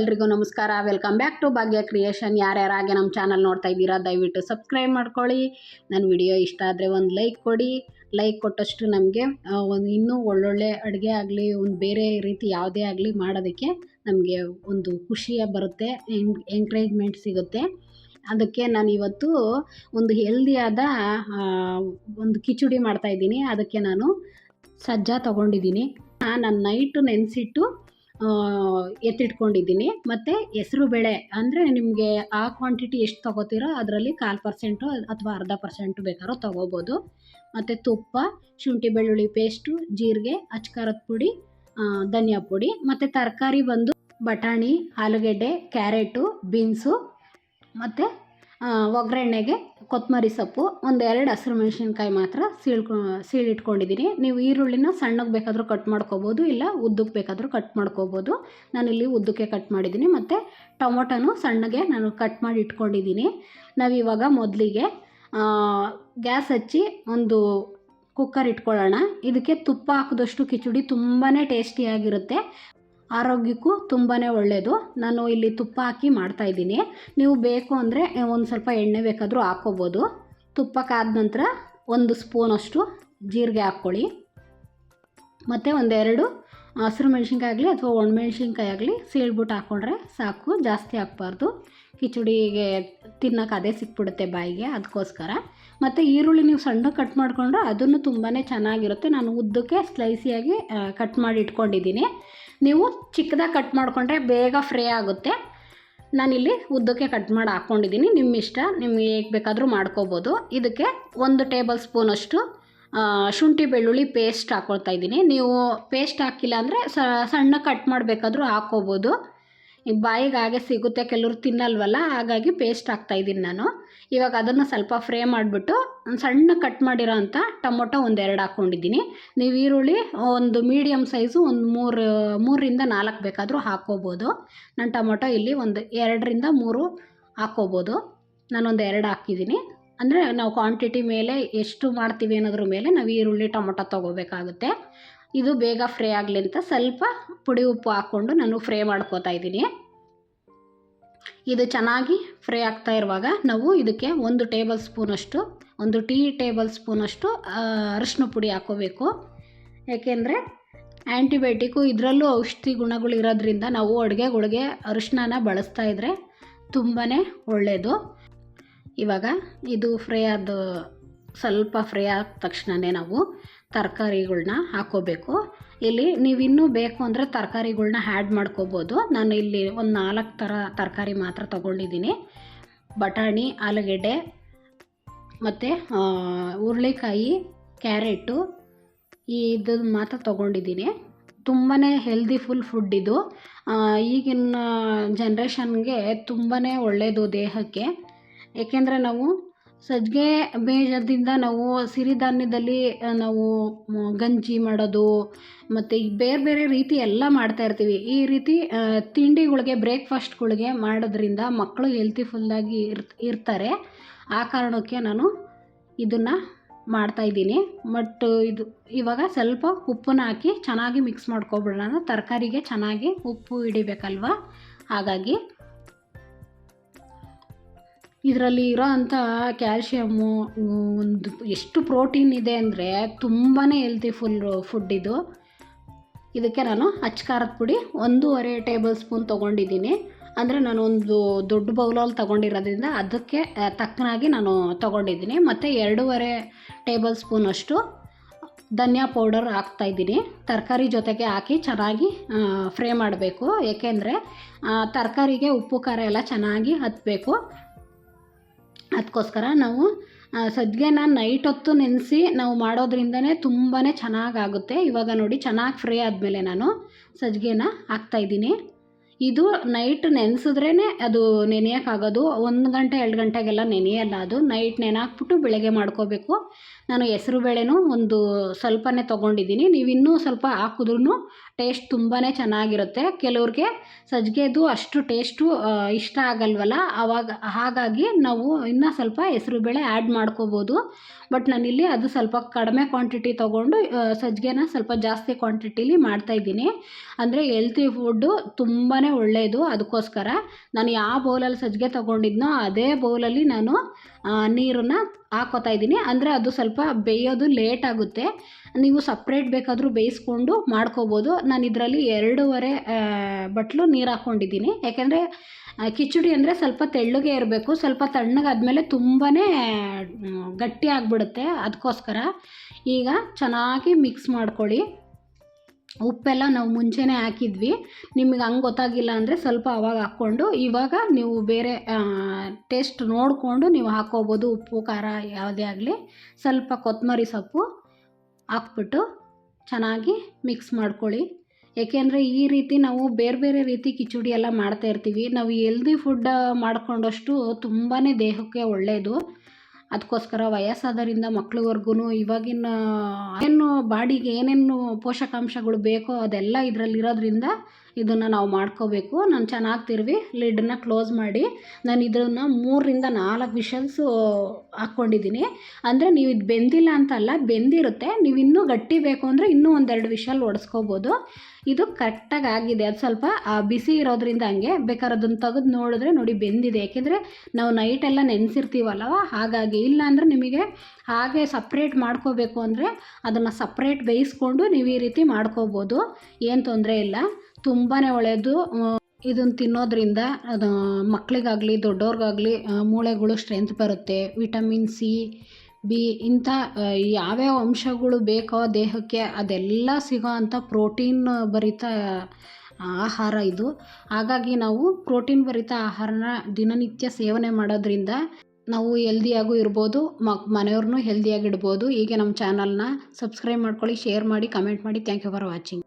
ಎಲ್ರಿಗೂ ನಮಸ್ಕಾರ. Welcome back to Bhagya creation ಯಾರ್ಯಾರಾಗೆ ನಮ್ಮ ಚಾನಲ್ ನೋಡ್ತಾ ಇದ್ದೀರಾ, ದಯವಿಟ್ಟು ಸಬ್ಸ್ಕ್ರೈಬ್ ಮಾಡ್ಕೊಳ್ಳಿ. ನನ್ನ ವಿಡಿಯೋ ಇಷ್ಟ ಆದರೆ ಒಂದು ಲೈಕ್ ಕೊಡಿ. ಲೈಕ್ ಕೊಟ್ಟಷ್ಟು ನಮಗೆ ಒಂದು ಇನ್ನೂ ಒಳ್ಳೊಳ್ಳೆ ಅಡುಗೆ ಆಗಲಿ, ಒಂದು ಬೇರೆ ರೀತಿ ಯಾವುದೇ ಆಗಲಿ ಮಾಡೋದಕ್ಕೆ ನಮಗೆ ಒಂದು ಖುಷಿಯ ಬರುತ್ತೆ ಎಂಕರೇಜ್ಮೆಂಟ್ ಸಿಗುತ್ತೆ. ಅದಕ್ಕೆ ನಾನು ಇವತ್ತು ಒಂದು ಹೆಲ್ದಿಯಾದ ಒಂದು ಕಿಚಡಿ ಮಾಡ್ತಾಯಿದ್ದೀನಿ ಅದಕ್ಕೆ ನಾನು ಸಜ್ಜಾ ತೊಗೊಂಡಿದ್ದೀನಿ. ನಾನು ನೈಟು ನೆನೆಸಿಟ್ಟು ಎತ್ತಿಟ್ಕೊಂಡಿದ್ದೀನಿ. ಮತ್ತು ಹೆಸ್ರು ಬೇಳೆ ಅಂದರೆ ನಿಮಗೆ ಆ ಕ್ವಾಂಟಿಟಿ ಎಷ್ಟು ತೊಗೋತೀರೋ ಅದರಲ್ಲಿ ಕಾಲು ಪರ್ಸೆಂಟು ಅಥವಾ ಅರ್ಧ ಪರ್ಸೆಂಟು ಬೇಕಾದ್ರೂ ತೊಗೋಬೋದು. ಮತ್ತು ತುಪ್ಪ, ಶುಂಠಿ ಬೆಳ್ಳುಳ್ಳಿ ಪೇಸ್ಟು ಜೀರಿಗೆ, ಅಚ್ಕಾರದ ಪುಡಿ ಧನಿಯಾ ಪುಡಿ. ಮತ್ತು ತರಕಾರಿ ಬಂದು ಬಟಾಣಿ, ಆಲೂಗೆಡ್ಡೆ, ಕ್ಯಾರೆಟು, ಬೀನ್ಸು. ಮತ್ತು ಒಗ್ಗರಣೆಗೆ ಕೊತ್ತಂಬರಿ ಸೊಪ್ಪು, ಒಂದು ಎರಡು ಹಸಿರು ಮೆಣಸಿನ್ಕಾಯಿ ಮಾತ್ರ ಸೀಳ್ಕೊ ಸೀಳಿಟ್ಕೊಂಡಿದ್ದೀನಿ ನೀವು ಈರುಳ್ಳಿನ ಸಣ್ಣಗೆ ಬೇಕಾದರೂ ಕಟ್ ಮಾಡ್ಕೋಬೋದು, ಇಲ್ಲ ಉದ್ದಕ್ಕೆ ಬೇಕಾದರೂ ಕಟ್ ಮಾಡ್ಕೋಬೋದು. ನಾನಿಲ್ಲಿ ಉದ್ದಕ್ಕೆ ಕಟ್ ಮಾಡಿದ್ದೀನಿ ಮತ್ತು ಟೊಮೊಟೊನೂ ಸಣ್ಣಗೆ ನಾನು ಕಟ್ ಮಾಡಿ ಇಟ್ಕೊಂಡಿದ್ದೀನಿ ನಾವಿವಾಗ ಮೊದಲಿಗೆ ಗ್ಯಾಸ್ ಹಚ್ಚಿ ಒಂದು ಕುಕ್ಕರ್ ಇಟ್ಕೊಳ್ಳೋಣ. ಇದಕ್ಕೆ ತುಪ್ಪ ಹಾಕಿದಷ್ಟು ಕಿಚಡಿ ತುಂಬಾ ಟೇಸ್ಟಿಯಾಗಿರುತ್ತೆ ಆರೋಗ್ಯಕ್ಕೂ ತುಂಬಾ ಒಳ್ಳೆಯದು ನಾನು ಇಲ್ಲಿ ತುಪ್ಪ ಹಾಕಿ ಮಾಡ್ತಾಯಿದ್ದೀನಿ ನೀವು ಬೇಕು ಅಂದರೆ ಒಂದು ಸ್ವಲ್ಪ ಎಣ್ಣೆ ಬೇಕಾದರೂ ಹಾಕ್ಕೋಬೋದು ತುಪ್ಪ ಕಾದ ನಂತರ ಒಂದು ಸ್ಪೂನಷ್ಟು ಜೀರಿಗೆ ಹಾಕ್ಕೊಳ್ಳಿ. ಮತ್ತು ಒಂದೆರಡು ಹಸಿರು ಮೆಣಸಿನ್ಕಾಯಿ ಆಗಲಿ ಅಥವಾ ಒಣಮೆಣ್ಸಿನ್ಕಾಯಿ ಆಗಲಿ ಸೀಳ್ಬಿಟ್ಟು ಹಾಕ್ಕೊಂಡ್ರೆ ಸಾಕು, ಜಾಸ್ತಿ ಹಾಕ್ಬಾರ್ದು. ಕಿಚಡಿಗೆ ತಿನ್ನೋಕೆ ಅದೇ ಸಿಕ್ಬಿಡುತ್ತೆ ಬಾಯಿಗೆ ಅದಕ್ಕೋಸ್ಕರ ಮತ್ತು ಈರುಳ್ಳಿ ನೀವು ಸಣ್ಣ ಕಟ್ ಮಾಡಿಕೊಂಡ್ರೆ ಅದನ್ನು ತುಂಬಾ ಚೆನ್ನಾಗಿರುತ್ತೆ. ನಾನು ಉದ್ದಕ್ಕೆ ಸ್ಲೈಸಿಯಾಗಿ ಕಟ್ ಮಾಡಿ ಇಟ್ಕೊಂಡಿದ್ದೀನಿ. ನೀವು ಚಿಕ್ಕದಾಗಿ ಕಟ್ ಮಾಡಿಕೊಂಡ್ರೆ ಬೇಗ ಫ್ರೈ ಆಗುತ್ತೆ. ನಾನಿಲ್ಲಿ ಉದ್ದಕ್ಕೆ ಕಟ್ ಮಾಡಿ ಹಾಕ್ಕೊಂಡಿದ್ದೀನಿ. ನಿಮ್ಮ ಇಷ್ಟ, ನಿಮ್ಗೆ ಹೇಗೆ ಬೇಕಾದರೂ ಮಾಡ್ಕೋಬೋದು. ಇದಕ್ಕೆ ಒಂದು ಟೇಬಲ್ ಸ್ಪೂನಷ್ಟು ಶುಂಠಿ ಬೆಳ್ಳುಳ್ಳಿ ಪೇಸ್ಟ್ ಹಾಕ್ಕೊಳ್ತಾ ಇದ್ದೀನಿ. ನೀವು ಪೇಸ್ಟ್ ಹಾಕಿಲ್ಲ ಅಂದರೆ ಸಣ್ಣ ಕಟ್ ಮಾಡಬೇಕಾದ್ರೂ ಹಾಕ್ಕೋಬೋದು. ಬಾಯಿಗೆ ಹಾಗೆ ಸಿಗುತ್ತೆ, ಕೆಲವರು ತಿನ್ನಲ್ವಲ್ಲ? ಹಾಗಾಗಿ ಪೇಸ್ಟ್ ಹಾಕ್ತಾಯಿದ್ದೀನಿ ನಾನು. ಇವಾಗ ಅದನ್ನು ಸ್ವಲ್ಪ ಫ್ರೈ ಮಾಡಿಬಿಟ್ಟು ಸಣ್ಣ ಕಟ್ ಮಾಡಿರೋ ಅಂಥ ಟೊಮೊಟೊ ಒಂದೆರಡು ಹಾಕ್ಕೊಂಡಿದ್ದೀನಿ ನೀವು ಈರುಳ್ಳಿ ಒಂದು ಮೀಡಿಯಮ್ ಸೈಜು ಒಂದು ಮೂರು ಮೂರರಿಂದ ನಾಲ್ಕು ಬೇಕಾದರೂ ಹಾಕ್ಕೋಬೋದು. ನಾನು ಟೊಮೊಟೊ ಇಲ್ಲಿ ಒಂದು ಎರಡರಿಂದ ಮೂರು ಹಾಕ್ಕೋಬೋದು. ನಾನೊಂದು ಎರಡು ಹಾಕಿದ್ದೀನಿ. ಅಂದರೆ ನಾವು ಕ್ವಾಂಟಿಟಿ ಮೇಲೆ ಎಷ್ಟು ಮಾಡ್ತೀವಿ ಅನ್ನೋದ್ರ ಮೇಲೆ ನಾವು ಈರುಳ್ಳಿ, ಟೊಮೊಟೊ ತೊಗೋಬೇಕಾಗುತ್ತೆ. ಇದು ಬೇಗ ಫ್ರೈ ಆಗಲಿ ಅಂತ ಸ್ವಲ್ಪ ಪುಡಿ ಉಪ್ಪು ಹಾಕ್ಕೊಂಡು ನಾನು ಫ್ರೈ ಮಾಡ್ಕೋತಾ ಇದ್ದೀನಿ. ಇದು ಚೆನ್ನಾಗಿ ಫ್ರೈ ಆಗ್ತಾ ಇರುವಾಗ ನಾವು ಇದಕ್ಕೆ ಒಂದು ಟೇಬಲ್ ಸ್ಪೂನಷ್ಟು ಒಂದು ಟೀ ಟೇಬಲ್ ಸ್ಪೂನಷ್ಟು ಅರಿಶಿನ ಪುಡಿ ಹಾಕೋಬೇಕು. ಏಕೆಂದರೆ ಆ್ಯಂಟಿಬಯೋಟಿಕ್ಕು ಇದರಲ್ಲೂ ಔಷಧಿ ಗುಣಗಳು ಇರೋದ್ರಿಂದ ನಾವು ಅಡುಗೆಗಳಿಗೆ ಅರಿಶಿನ ಬಳಸ್ತಾ ಇದ್ದರೆ ತುಂಬಾ ಒಳ್ಳೆಯದು ಇವಾಗ ಇದು ಫ್ರೈ ಆದ, ಸ್ವಲ್ಪ ಫ್ರೈ ಆದ ತಕ್ಷಣವೇ ನಾವು ತರಕಾರಿಗಳ್ನ ಹಾಕ್ಕೋಬೇಕು ಇಲ್ಲಿ ನೀವು ಇನ್ನೂ ಬೇಕು ಅಂದರೆ ತರಕಾರಿಗಳ್ನ ಆ್ಯಡ್ ಮಾಡ್ಕೋಬೋದು. ನಾನು ಇಲ್ಲಿ ಒಂದು ನಾಲ್ಕು ಥರ ತರಕಾರಿ ಮಾತ್ರ ತೊಗೊಂಡಿದ್ದೀನಿ. ಬಟಾಣಿ, ಆಲೂಗೆಡ್ಡೆ ಮತ್ತು ಹುರುಳಿಕಾಯಿ ಕ್ಯಾರೆಟು ಇದು ಮಾತ್ರ ತೊಗೊಂಡಿದ್ದೀನಿ. ತುಂಬಾ ಹೆಲ್ದಿ ಫುಲ್ ಫುಡ್ ಇದು. ಈಗಿನ ಜನ್ರೇಷನ್ಗೆ ತುಂಬಾ ಒಳ್ಳೆಯದು ದೇಹಕ್ಕೆ. ಏಕೆಂದರೆ ನಾವು ಸಜ್ಜಿಗೆ ಬೀಜದಿಂದ ನಾವು ಸಿರಿಧಾನ್ಯದಲ್ಲಿ ನಾವು ಗಂಜಿ ಮಾಡೋದು, ಮತ್ತು ಬೇರೆ ಬೇರೆ ರೀತಿ ಎಲ್ಲ ಮಾಡ್ತಾಯಿರ್ತೀವಿ ಈ ರೀತಿ ತಿಂಡಿಗಳಿಗೆ, ಬ್ರೇಕ್ಫಾಸ್ಟ್ಗಳಿಗೆ ಮಾಡೋದ್ರಿಂದ ಮಕ್ಕಳು ಹೆಲ್ತಿಫುಲ್ಲಾಗಿ ಇರ್, ಇರ್ತಾರೆ. ಆ ಕಾರಣಕ್ಕೆ ನಾನು ಇದನ್ನು ಮಾಡ್ತಾಯಿದ್ದೀನಿ ಬಟ್ ಇದು, ಇವಾಗ ಸ್ವಲ್ಪ ಉಪ್ಪನ್ನ ಹಾಕಿ ಚೆನ್ನಾಗಿ ಮಿಕ್ಸ್ ಮಾಡ್ಕೊಬಿಡೋಣ. ತರಕಾರಿಗೆ ಚೆನ್ನಾಗಿ ಉಪ್ಪು ಹಿಡಿಬೇಕಲ್ವ? ಹಾಗಾಗಿ ಇದರಲ್ಲಿ ಇರೋ ಅಂಥ ಕ್ಯಾಲ್ಶಿಯಮ್ಮು ಒಂದು ಎಷ್ಟು ಪ್ರೋಟೀನ್ ಇದೆ ಅಂದರೆ ತುಂಬಾ ಹೆಲ್ತಿ ಫುಲ್ ಫುಡ್ ಇದು. ಇದಕ್ಕೆ ನಾನು ಅಚ್ಕಾರದ ಪುಡಿ ಒಂದೂವರೆ ಟೇಬಲ್ ಸ್ಪೂನ್ ತೊಗೊಂಡಿದ್ದೀನಿ. ಅಂದರೆ ನಾನು ಒಂದು ದೊಡ್ಡ ಬೌಲಲ್ಲಿ ತೊಗೊಂಡಿರೋದ್ರಿಂದ ಅದಕ್ಕೆ ತಕ್ಕನಾಗಿ ನಾನು ತೊಗೊಂಡಿದ್ದೀನಿ. ಮತ್ತು ಎರಡೂವರೆ ಟೇಬಲ್ ಸ್ಪೂನಷ್ಟು ಧನಿಯಾ ಪೌಡರ್ ಹಾಕ್ತಾಯಿದ್ದೀನಿ ತರಕಾರಿ ಜೊತೆಗೆ ಹಾಕಿ ಚೆನ್ನಾಗಿ ಫ್ರೈ ಮಾಡಬೇಕು. ಏಕೆಂದರೆ ತರಕಾರಿಗೆ ಉಪ್ಪು ಖಾರ ಎಲ್ಲ ಚೆನ್ನಾಗಿ ಹತ್ತಬೇಕು ಅದಕ್ಕೋಸ್ಕರ ನಾವು ಸಜ್ಜಿಗೆನ ನೈಟ್ ಹೊತ್ತು ನೆನೆಸಿ ನಾವು ಮಾಡೋದ್ರಿಂದನೇ ತುಂಬಾ ಚೆನ್ನಾಗಾಗುತ್ತೆ. ಇವಾಗ ನೋಡಿ ಚೆನ್ನಾಗಿ ಫ್ರೈ ಆದಮೇಲೆ ನಾನು ಸಜ್ಜಿಗೆನ ಹಾಕ್ತಾಯಿದ್ದೀನಿ ಇದು ನೈಟ್ ನೆನೆಸಿದ್ರೇ ಅದು ನೆನೆಯೋಕ್ಕಾಗೋದು. ಒಂದು ಗಂಟೆ, ಎರಡು ಗಂಟೆಗೆಲ್ಲ ನೆನೆಯಲ್ಲ ಅದು. ನೈಟ್ ನೆನೆಹಾಕ್ಬಿಟ್ಟು ಬೆಳಗ್ಗೆ ಮಾಡ್ಕೋಬೇಕು. ನಾನು ಹೆಸ್ರು ಬೇಳೆನೂ ಒಂದು ಸ್ವಲ್ಪನೇ ತೊಗೊಂಡಿದ್ದೀನಿ. ನೀವು ಇನ್ನೂ ಸ್ವಲ್ಪ ಹಾಕಿದ್ರೂ ಟೇಸ್ಟ್ ತುಂಬಾ ಚೆನ್ನಾಗಿರುತ್ತೆ. ಕೆಲವ್ರಿಗೆ ಸಜ್ಜಿಗೆದು ಅಷ್ಟು ಟೇಸ್ಟು ಇಷ್ಟ ಆಗಲ್ವಲ್ಲ? ಆವಾಗ ಹಾಗಾಗಿ ನಾವು ಇನ್ನೂ ಸ್ವಲ್ಪ ಹೆಸ್ರುಬೇಳೆ ಆ್ಯಡ್ ಮಾಡ್ಕೋಬೋದು. ಬಟ್ ನಾನಿಲ್ಲಿ ಅದು ಸ್ವಲ್ಪ ಕಡಿಮೆ ಕ್ವಾಂಟಿಟಿ ತೊಗೊಂಡು ಸಜ್ಜಿಗೆನ ಸ್ವಲ್ಪ ಜಾಸ್ತಿ ಕ್ವಾಂಟಿಟೀಲಿ ಮಾಡ್ತಾಯಿದ್ದೀನಿ ಅಂದರೆ ಹೆಲ್ತಿ ಫುಡ್ಡು ತುಂಬಾ ಒಳ್ಳೆಯದು ಅದಕ್ಕೋಸ್ಕರ ನಾನು ಯಾವ ಬೌಲಲ್ಲಿ ಸಜ್ಜಿಗೆ ತೊಗೊಂಡಿದ್ನೋ, ಅದೇ ಬೌಲಲ್ಲಿ ನಾನು ನೀರನ್ನು ಹಾಕೋತಾ ಇದ್ದೀನಿ. ಅಂದರೆ ಅದು ಸ್ವಲ್ಪ ಬೇಯೋದು ಲೇಟ್ ಆಗುತ್ತೆ. ನೀವು ಸಪ್ರೇಟ್ ಬೇಕಾದರೂ ಬೇಯಿಸ್ಕೊಂಡು ಮಾಡ್ಕೋಬೋದು. ನಾನು ಇದರಲ್ಲಿ ಎರಡೂವರೆ ಬಟ್ಲು ನೀರು ಹಾಕ್ಕೊಂಡಿದ್ದೀನಿ ಯಾಕೆಂದರೆ ಕಿಚಡಿ ಅಂದರೆ ಸ್ವಲ್ಪ ತೆಳ್ಳಗೆ ಇರಬೇಕು. ಸ್ವಲ್ಪ ತಣ್ಣಗಾದ್ಮೇಲೆ ತುಂಬಾ ಗಟ್ಟಿ ಆಗಿಬಿಡುತ್ತೆ. ಅದಕ್ಕೋಸ್ಕರ ಈಗ ಚೆನ್ನಾಗಿ ಮಿಕ್ಸ್ ಮಾಡ್ಕೊಳ್ಳಿ. ಉಪ್ಪೆಲ್ಲ ನಾವು ಮುಂಚೆನೇ ಹಾಕಿದ್ವಿ. ನಿಮಗೆ ಹಂಗೆ ಗೊತ್ತಾಗಿಲ್ಲ ಅಂದರೆ ಸ್ವಲ್ಪ ಅವಾಗ ಹಾಕ್ಕೊಂಡು, ಇವಾಗ ನೀವು ಬೇರೆ ಟೇಸ್ಟ್ ನೋಡಿಕೊಂಡು ನೀವು ಹಾಕ್ಕೋಬೋದು ಉಪ್ಪು, ಖಾರ ಯಾವುದೇ ಆಗಲಿ, ಸ್ವಲ್ಪ ಕೊತ್ತಂಬರಿ ಸೊಪ್ಪು ಹಾಕ್ಬಿಟ್ಟು ಚೆನ್ನಾಗಿ ಮಿಕ್ಸ್ ಮಾಡ್ಕೊಳ್ಳಿ. ಏಕೆಂದರೆ ಈ ರೀತಿ ನಾವು ಬೇರೆ ಬೇರೆ ರೀತಿ ಕಿಚಡಿ ಎಲ್ಲ ಮಾಡ್ತಾಯಿರ್ತೀವಿ ನಾವು ಎಲ್ದಿ ಫುಡ್ ಮಾಡ್ಕೊಂಡಷ್ಟು ತುಂಬಾ ದೇಹಕ್ಕೆ ಒಳ್ಳೆಯದು ಅದಕ್ಕೋಸ್ಕರ ವಯಸ್ಸಾದರಿಂದ ಮಕ್ಳಿವರ್ಗು ಇವಾಗಿನ ಏನು ಬಾಡಿಗೆ ಏನೇನು ಪೋಷಕಾಂಶಗಳು ಬೇಕೋ ಅದೆಲ್ಲ ಇದರಲ್ಲಿರೋದ್ರಿಂದ ಇದನ್ನು ನಾವು ಮಾಡ್ಕೋಬೇಕು. ನಾನು ಚೆನ್ನಾಗಿ ತಿರುವಿ ಲಿಡ್ಡನ್ನ ಕ್ಲೋಸ್ ಮಾಡಿ ನಾನು ಇದನ್ನು ಮೂರರಿಂದ ನಾಲ್ಕು ವಿಷಲ್ಸು ಹಾಕ್ಕೊಂಡಿದ್ದೀನಿ ಅಂದರೆ ನೀವು ಇದು ಬೆಂದಿಲ್ಲ ಅಂತಲ್ಲ ಬೆಂದಿರುತ್ತೆ. ನೀವು ಇನ್ನೂ ಗಟ್ಟಿ ಬೇಕು ಅಂದರೆ ಇನ್ನೂ ಒಂದೆರಡು ವಿಷಲ್ ಒಡಿಸ್ಕೋಬೋದು ಇದು ಕರೆಕ್ಟಾಗಿ ಆಗಿದೆ. ಅದು ಸ್ವಲ್ಪ ಬಿಸಿ ಇರೋದ್ರಿಂದ ಹಂಗೆ. ಬೇಕಾದ್ರೆ ಅದನ್ನು ತೆಗೆದು ನೋಡಿದ್ರೆ ನೋಡಿ ಬೆಂದಿದೆ. ಏಕೆಂದರೆ ನಾವು ನೈಟೆಲ್ಲ ನೆನೆಸಿರ್ತೀವಲ್ಲವ ಹಾಗಾಗಿ ಇಲ್ಲ ಅಂದರೆ ನಿಮಗೆ ಹಾಗೆ ಸಪ್ರೇಟ್ ಮಾಡ್ಕೋಬೇಕು ಅಂದರೆ ಅದನ್ನು ಸಪ್ರೇಟ್ ಬೇಯಿಸ್ಕೊಂಡು ನೀವು ಈ ರೀತಿ ಮಾಡ್ಕೋಬೋದು. ಏನು ತೊಂದರೆ ಇಲ್ಲ. ತುಂಬಾ ಒಳ್ಳೆಯದು ಇದನ್ನು ತಿನ್ನೋದ್ರಿಂದ, ಅದು ಮಕ್ಕಳಿಗಾಗಲಿ ದೊಡ್ಡವ್ರಿಗಾಗಲಿ ಮೂಳೆಗಳು ಸ್ಟ್ರೆಂತ್ ಬರುತ್ತೆ. ವಿಟಮಿನ್ ಸಿ ಬಿ ಇಂಥ ಯಾವ್ಯಾವ ಅಂಶಗಳು ಬೇಕೋ ದೇಹಕ್ಕೆ ಅದೆಲ್ಲ ಸಿಗೋ ಅಂಥ ಪ್ರೋಟೀನ್ ಭರಿತ ಆಹಾರ ಇದು. ಹಾಗಾಗಿ ನಾವು ಪ್ರೋಟೀನ್ ಭರಿತ ಆಹಾರನ ದಿನನಿತ್ಯ ಸೇವನೆ ಮಾಡೋದ್ರಿಂದ ನಾವು ಹೆಲ್ದಿಯಾಗೂ ಇರ್ಬೋದು, ಮಕ್ ಮನೆಯವ್ರನ್ನೂ ಹೆಲ್ದಿಯಾಗಿ ಇಡ್ಬೋದು ಹೀಗೆ ನಮ್ಮ ಚಾನಲ್ನ ಸಬ್ಸ್ಕ್ರೈಬ್ ಮಾಡ್ಕೊಳ್ಳಿ ಶೇರ್ ಮಾಡಿ ಕಮೆಂಟ್ ಮಾಡಿ. Thank you for watching